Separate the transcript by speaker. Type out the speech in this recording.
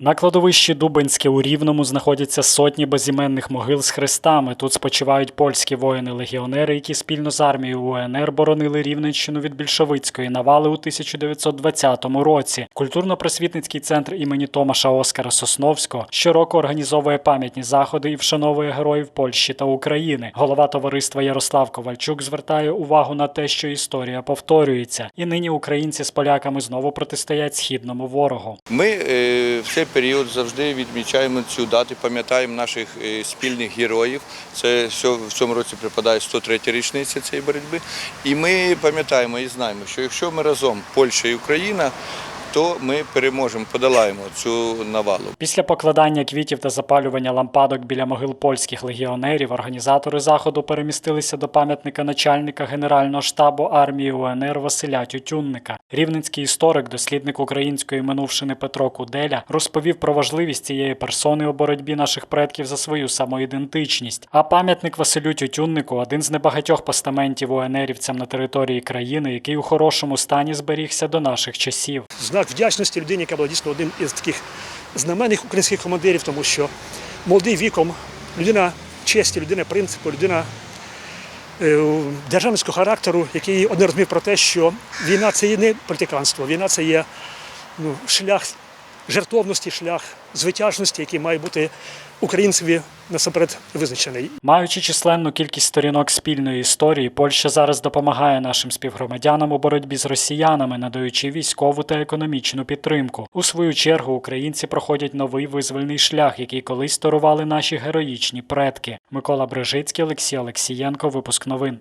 Speaker 1: На кладовищі Дубинське у Рівному знаходяться сотні безіменних могил з хрестами. Тут спочивають польські воїни-легіонери, які спільно з армією УНР боронили Рівненщину від більшовицької навали у 1920 році. Культурно-просвітницький центр імені Томаша Оскара Сосновського щороку організовує пам'ятні заходи і вшановує героїв Польщі та України. Голова товариства Ярослав Ковальчук звертає увагу на те, що історія повторюється, і нині українці з поляками знову протистоять східному ворогу.
Speaker 2: Ми е, в період завжди відмічаємо цю дату, пам'ятаємо наших е, спільних героїв. Це в цьому році припадає 103 річниця цієї боротьби. І ми пам'ятаємо і знаємо, що якщо ми разом Польща і Україна, то ми переможемо, подолаємо цю навалу.
Speaker 1: Після покладання квітів та запалювання лампадок біля могил польських легіонерів організатори заходу перемістилися до пам'ятника начальника Генерального штабу армії УНР Василя Тютюнника. Рівненський історик, дослідник української минувшини Петро Куделя, розповів про важливість цієї персони у боротьбі наших предків за свою самоідентичність. А пам'ятник Василю Тютюннику один з небагатьох постаментів УНРівцям на території країни, який у хорошому стані зберігся до наших часів.
Speaker 3: знак вдячності людині, яка була дійсно одним із таких знаменних українських командирів, тому що молодий віком, людина честі, людина принципу, людина е, державницького характеру, який одне розумів про те, що війна це є не політиканство, війна це є ну, шлях жертовності, шлях звитяжності, який має бути українцеві насамперед визначений.
Speaker 1: Маючи численну кількість сторінок спільної історії, Польща зараз допомагає нашим співгромадянам у боротьбі з росіянами, надаючи військову та економічну підтримку. У свою чергу українці проходять новий визвольний шлях, який колись торували наші героїчні предки. Микола Брежицький, Олексій Олексієнко. Випуск новин.